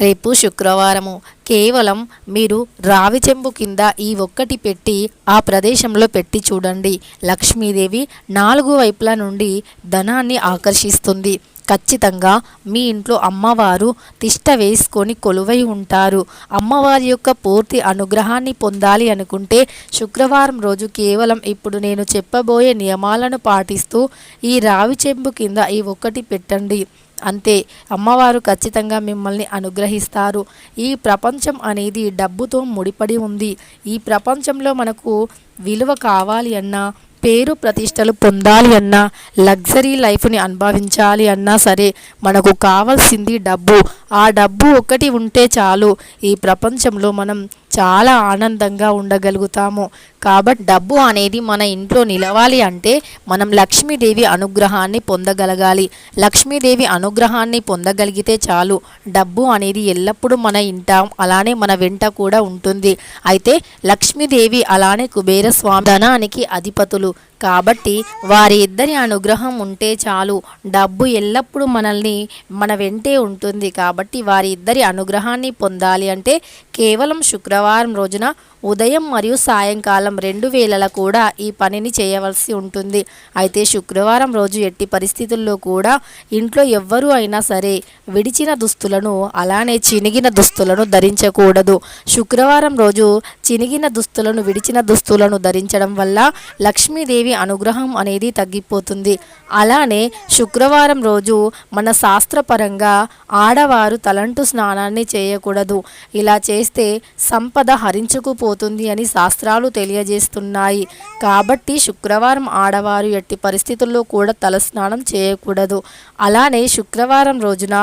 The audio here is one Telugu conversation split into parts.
రేపు శుక్రవారము. కేవలం మీరు రావి చెంబు కింద ఈ ఒక్కటి పెట్టి ఆ ప్రదేశంలో పెట్టి చూడండి. లక్ష్మీదేవి నాలుగు వైపుల నుండి ధనాన్ని ఆకర్షిస్తుంది. ఖచ్చితంగా మీ ఇంట్లో అమ్మవారు తిష్ట వేసుకొని కొలువై ఉంటారు. అమ్మవారి యొక్క పూర్తి అనుగ్రహాన్ని పొందాలి అనుకుంటే శుక్రవారం రోజు కేవలం ఇప్పుడు నేను చెప్పబోయే నియమాలను పాటిస్తూ ఈ రావి చెంబు కింద ఈ ఒక్కటి పెట్టండి. అంతే. అమ్మవారు ఖచ్చితంగా మిమ్మల్ని అనుగ్రహిస్తారు. ఈ ప్రపంచం అనేది డబ్బుతో ముడిపడి ఉంది. ఈ ప్రపంచంలో మనకు విలువ కావాలి అన్నా పేరు ప్రతిష్టలు పొందాలి అన్నా లగ్జరీ లైఫ్ని అనుభవించాలి అన్నా సరే మనకు కావాల్సింది డబ్బు. ఆ డబ్బు ఒకటి ఉంటే చాలు. ఈ ప్రపంచంలో మనం చాలా ఆనందంగా ఉండగలుగుతాము. కాబట్టి డబ్బు అనేది మన ఇంట్లో నిలవాలి అంటే మనం లక్ష్మీదేవి అనుగ్రహాన్ని పొందగలగాలి. లక్ష్మీదేవి అనుగ్రహాన్ని పొందగలిగితే చాలు. డబ్బు అనేది ఎల్లప్పుడూ మన ఇంట అలానే మన వెంట కూడా ఉంటుంది. అయితే లక్ష్మీదేవి అలానే కుబేర స్వామి ధనానికి అధిపతులు. కాబట్టి వారి ఇద్దరి అనుగ్రహం ఉంటే చాలు. డబ్బు ఎల్లప్పుడూ మనల్ని మన వెంటే ఉంటుంది కాబట్టి వారి ఇద్దరి అనుగ్రహాన్ని పొందాలి అంటే కేవలం శుక్రవారం రోజున ఉదయం మరియు సాయంకాలం రెండు వేళల కూడా ఈ పనిని చేయవలసి ఉంటుంది. అయితే శుక్రవారం రోజు ఎట్టి పరిస్థితుల్లో కూడా ఇంట్లో ఎవ్వరూ అయినా సరే విడిచిన దుస్తులను అలానే చినిగిన దుస్తులను ధరించకూడదు. శుక్రవారం రోజు చినిగిన దుస్తులను విడిచిన దుస్తులను ధరించడం వల్ల లక్ష్మీదేవి అనుగ్రహం అనేది తగ్గిపోతుంది. అలానే శుక్రవారం రోజు మన శాస్త్రపరంగా ఆడవారు తలంటు స్నానాన్ని చేయకూడదు. ఇలా చేస్తే సంపద హరించుకుపో పోతుంది అని శాస్త్రాలు తెలియజేస్తున్నాయి. కాబట్టి శుక్రవారం ఆడవారు ఎట్టి పరిస్థితుల్లో కూడా తలస్నానం చేయకూడదు. అలానే శుక్రవారం రోజున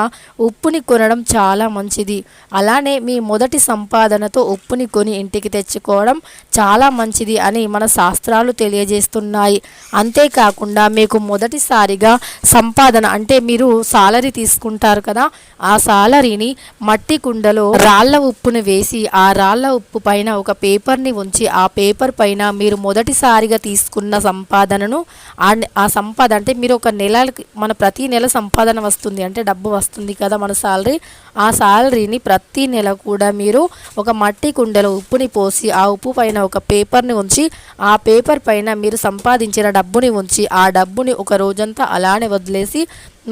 ఉప్పుని కొనడం చాలా మంచిది. అలానే మీ మొదటి సంపాదనతో ఉప్పుని కొని ఇంటికి తెచ్చుకోవడం చాలా మంచిది అని మన శాస్త్రాలు తెలియజేస్తున్నాయి. అంతేకాకుండా మీకు మొదటిసారిగా సంపాదన అంటే మీరు సాలరీ తీసుకుంటారు కదా ఆ సాలరీని మట్టి కుండలో రాళ్ళ ఉప్పును వేసి ఆ రాళ్ళ ఉప్పు పైన ఒక పేపర్ని ఉంచి ఆ పేపర్ పైన మీరు మొదటిసారిగా తీసుకున్న సంపాదనను ఆ- సంపాదన అంటే మీరు ఒక నెల మన ప్రతి నెల సంపాదన వస్తుంది అంటే డబ్బు వస్తుంది కదా మన సాలరీ. ఆ సాలరీని ప్రతి నెల కూడా మీరు ఒక మట్టి కుండలో ఉప్పుని పోసి ఆ ఉప్పు పైన ఒక పేపర్ని ఉంచి ఆ పేపర్ పైన మీరు సంపాదించిన డబ్బుని ఉంచి ఆ డబ్బుని ఒక రోజంతా అలానే వదిలేసి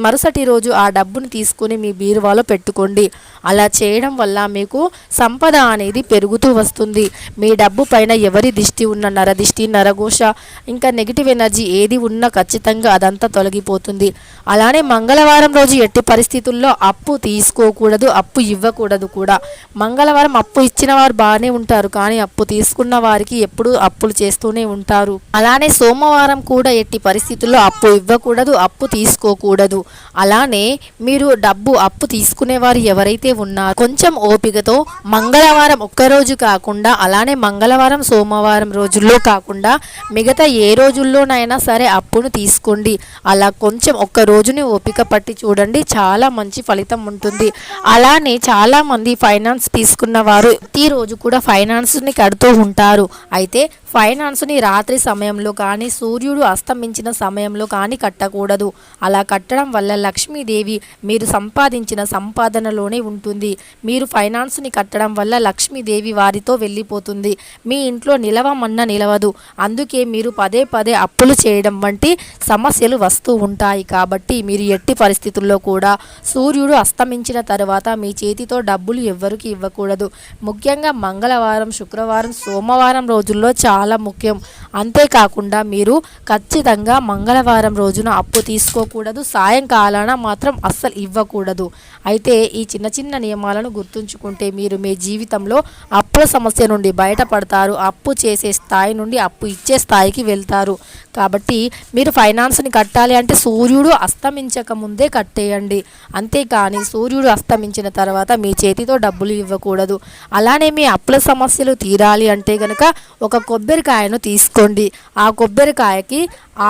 మరుసటి రోజు ఆ డబ్బును తీసుకుని మీ బీరువాలో పెట్టుకోండి. అలా చేయడం వల్ల మీకు సంపద అనేది పెరుగుతూ వస్తుంది. మీ డబ్బు పైన ఎవరి దిష్టి ఉన్న నరదిష్టి నరఘోష ఇంకా నెగిటివ్ ఎనర్జీ ఏది ఉన్నా ఖచ్చితంగా అదంతా తొలగిపోతుంది. అలానే మంగళవారం రోజు ఎట్టి పరిస్థితుల్లో అప్పు తీసుకోకూడదు అప్పు ఇవ్వకూడదు కూడా. మంగళవారం అప్పు ఇచ్చిన వారు బాగానే ఉంటారు కానీ అప్పు తీసుకున్న వారికి ఎప్పుడూ అప్పులు చేస్తూనే ఉంటారు. అలానే సోమవారం కూడా ఎట్టి పరిస్థితుల్లో అప్పు ఇవ్వకూడదు అప్పు తీసుకోకూడదు. అలానే మీరు డబ్బు అప్పు తీసుకునేవారు ఎవరైతే ఉన్నారో కొంచెం ఓపికతో మంగళవారం ఒక్కరోజు కాకుండా అలానే మంగళవారం సోమవారం రోజుల్లో కాకుండా మిగతా ఏ రోజుల్లోనైనా సరే అప్పును తీసుకోండి. అలా కొంచెం ఒక్క రోజుని ఓపిక పట్టి చూడండి చాలా మంచి ఫలితం ఉంటుంది. అలానే చాలా మంది ఫైనాన్స్ తీసుకున్న వారు ప్రతిరోజు కూడా ఫైనాన్స్ని కడుతూ ఉంటారు. అయితే ఫైనాన్స్ని రాత్రి సమయంలో కానీ సూర్యుడు అస్తమించిన సమయంలో కానీ కట్టకూడదు. అలా కట్టడం వల్ల లక్ష్మీదేవి మీరు సంపాదించిన సంపాదనలోనే ఉంటుంది. మీరు ఫైనాన్స్ని కట్టడం వల్ల లక్ష్మీదేవి వారితో వెళ్ళిపోతుంది. మీ ఇంట్లో నిలవమన్న నిలవదు. అందుకే మీరు పదే పదే అప్పులు చేయడం వంటి సమస్యలు వస్తూ ఉంటాయి. కాబట్టి మీరు ఎట్టి పరిస్థితుల్లో కూడా సూర్యుడు అస్తమించిన తర్వాత మీ చేతితో డబ్బులు ఎవ్వరికి ఇవ్వకూడదు. ముఖ్యంగా మంగళవారం శుక్రవారం సోమవారం రోజుల్లో చాలా ముఖ్యం. అంతేకాకుండా మీరు ఖచ్చితంగా మంగళవారం రోజున అప్పు తీసుకోకూడదు. సాయం సాయంకాలాన మాత్రం అస్సలు ఇవ్వకూడదు. అయితే ఈ చిన్న చిన్న నియమాలను గుర్తుంచుకుంటే మీరు మీ జీవితంలో అప్పుల సమస్య నుండి బయటపడతారు. అప్పు చేసే స్థాయి నుండి అప్పు ఇచ్చే స్థాయికి వెళ్తారు. కాబట్టి మీరు ఫైనాన్స్ని కట్టాలి అంటే సూర్యుడు అస్తమించక ముందే కట్టేయండి. అంతేకాని సూర్యుడు అస్తమించిన తర్వాత మీ చేతితో డబ్బులు ఇవ్వకూడదు. అలానే మీ అప్పుల సమస్యలు తీరాలి అంటే కనుక ఒక కొబ్బరికాయను తీసుకోండి. ఆ కొబ్బరికాయకి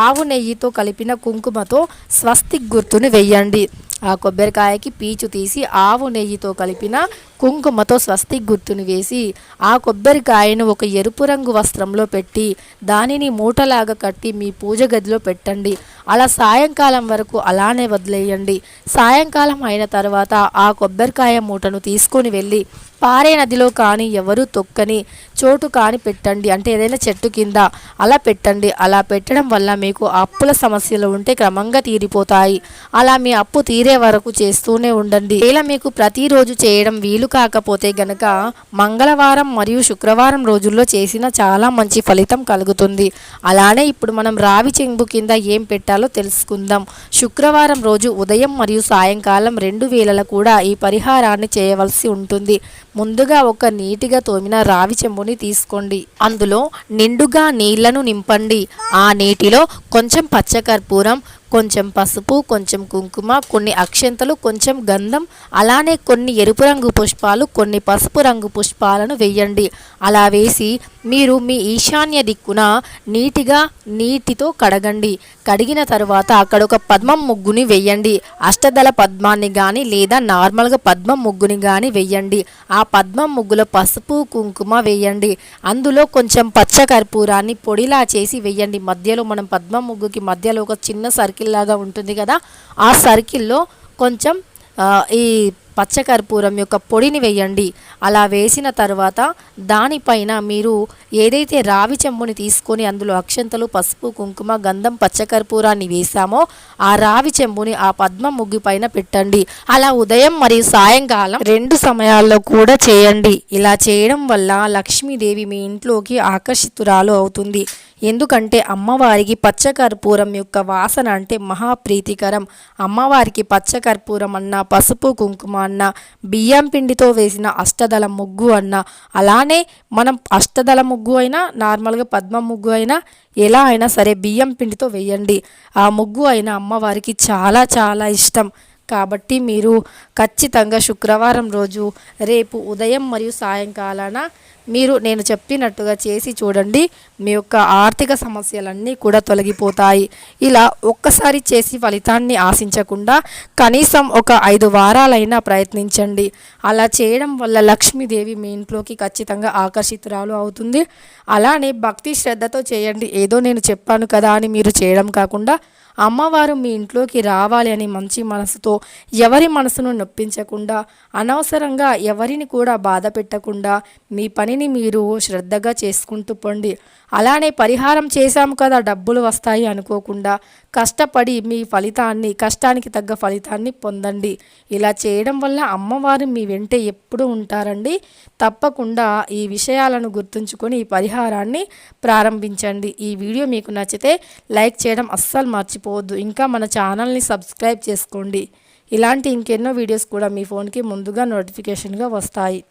ఆవు నెయ్యితో కలిపిన కుంకుమతో స్వస్తిక్ గుర్తుని వెయ్యండి. ఆ కొబ్బరికాయకి పీచు తీసి ఆవు నెయ్యితో కలిపిన కుంకుమతో స్వస్తి గుర్తుని వేసి ఆ కొబ్బరికాయను ఒక ఎరుపు రంగు వస్త్రంలో పెట్టి దానిని మూటలాగా కట్టి మీ పూజ గదిలో పెట్టండి. అలా సాయంకాలం వరకు అలానే వదిలేయండి. సాయంకాలం అయిన తర్వాత ఆ కొబ్బరికాయ మూటను తీసుకొని వెళ్ళి పారే నదిలో కానీ ఎవరు తొక్కని చోటు కాని పెట్టండి. అంటే ఏదైనా చెట్టు కింద అలా పెట్టండి. అలా పెట్టడం వల్ల మీకు అప్పుల సమస్యలు ఉంటే క్రమంగా తీరిపోతాయి. అలా మీ అప్పు తీరే వరకు చేస్తూనే ఉండండి. ఇలా మీకు ప్రతిరోజు చేయడం వీలు కాకపోతే గనక మంగళవారం మరియు శుక్రవారం రోజుల్లో చేసిన చాలా మంచి ఫలితం కలుగుతుంది. అలానే ఇప్పుడు మనం రావి చెంబు కింద ఏం పెట్టాలో తెలుసుకుందాం. శుక్రవారం రోజు ఉదయం మరియు సాయంకాలం రెండు వేళల కూడా ఈ పరిహారాన్ని చేయవలసి ఉంటుంది. ముందుగా ఒక నీటిగా తోమిన రావి చెంబుని తీసుకోండి. అందులో నిండుగా నీళ్ళను నింపండి. ఆ నీటిలో కొంచెం పచ్చకర్పూరం కొంచెం పసుపు కొంచెం కుంకుమ కొన్ని అక్షంతలు కొంచెం గంధం అలానే కొన్ని ఎరుపు రంగు పుష్పాలు కొన్ని పసుపు రంగు పుష్పాలను వేయండి. అలా వేసి మీరు మీ ఈశాన్య దిక్కున నీటిగా నీటితో కడగండి. కడిగిన తర్వాత అక్కడ ఒక పద్మం ముగ్గుని వెయ్యండి అష్టదళ పద్మాన్ని కానీ లేదా నార్మల్గా పద్మం ముగ్గుని కానీ వెయ్యండి ఆ పద్మం ముగ్గులో పసుపు కుంకుమ వేయండి. అందులో కొంచెం పచ్చ కర్పూరాన్ని పొడిలా చేసి వెయ్యండి మధ్యలో మనం పద్మం ముగ్గుకి మధ్యలో ఒక చిన్న సర్కిల్ సర్కిల్ లాగా ఉంటుంది కదా ఆ సర్కిల్లో కొంచెం ఈ పచ్చకర్పూరం యొక్క పొడిని వేయండి. అలా వేసిన తర్వాత దానిపైన మీరు ఏదైతే రావి చెంబుని తీసుకొని అందులో అక్షంతలు పసుపు కుంకుమ గంధం పచ్చకర్పూరాన్ని వేసామో ఆ రావి చెంబుని ఆ పద్మ ముగ్గు పైన పెట్టండి. అలా ఉదయం మరియు సాయంకాలం రెండు సమయాల్లో కూడా చేయండి. ఇలా చేయడం వల్ల లక్ష్మీదేవి మీ ఇంట్లోకి ఆకర్షితురాలు అవుతుంది. ఎందుకంటే అమ్మవారికి పచ్చకర్పూరం యొక్క వాసన అంటే మహాప్రీతికరం. అమ్మవారికి పచ్చకర్పూరం అన్న పసుపు కుంకుమ అన్న బియ్యం పిండితో వేసిన అష్టదళ ముగ్గు అన్న అలానే మనం అష్టదళ ముగ్గు అయినా నార్మల్గా పద్మ ముగ్గు అయినా ఎలా అయినా సరే బియ్యం పిండితో వేయండి. ఆ ముగ్గు అయినా అమ్మవారికి చాలా చాలా ఇష్టం. కాబట్టి మీరు ఖచ్చితంగా శుక్రవారం రోజు రేపు ఉదయం మరియు సాయంకాలాన మీరు నేను చెప్పినట్టుగా చేసి చూడండి. మీ యొక్క ఆర్థిక సమస్యలన్నీ కూడా తొలగిపోతాయి. ఇలా ఒక్కసారి చేసి ఫలితాన్ని ఆశించకుండా కనీసం ఒక ఐదు వారాలైనా ప్రయత్నించండి. అలా చేయడం వల్ల లక్ష్మీదేవి మీ ఇంట్లోకి ఖచ్చితంగా ఆకర్షితురాలు అవుతుంది. అలానే భక్తి శ్రద్ధతో చేయండి. ఏదో నేను చెప్పాను కదా అని మీరు చేయడం కాకుండా అమ్మవారు మీ ఇంట్లోకి రావాలి అని మంచి మనసుతో ఎవరి మనసును నొప్పించకుండా అనవసరంగా ఎవరిని కూడా బాధ పెట్టకుండా మీ పనిని మీరు శ్రద్ధగా చేసుకుంటూ పోండి. అలానే పరిహారం చేశాము కదా డబ్బులు వస్తాయి అనుకోకుండా కష్టపడి మీ ఫలితాన్ని కష్టానికి తగ్గ ఫలితాన్ని పొందండి. ఇలా చేయడం వల్ల అమ్మవారు మీ వెంటే ఎప్పుడూ ఉంటారండి. తప్పకుండా ఈ విషయాలను గుర్తుంచుకొని ఈ పరిహారాన్ని ప్రారంభించండి. ఈ వీడియో మీకు నచ్చితే లైక్ చేయడం అస్సలు మర్చిపోవద్దు. ఇంకా మన ఛానల్ని సబ్స్క్రైబ్ చేసుకోండి. ఇలాంటి ఇంకెన్నో వీడియోస్ కూడా మీ ఫోన్కి ముందుగా నోటిఫికేషన్గా వస్తాయి.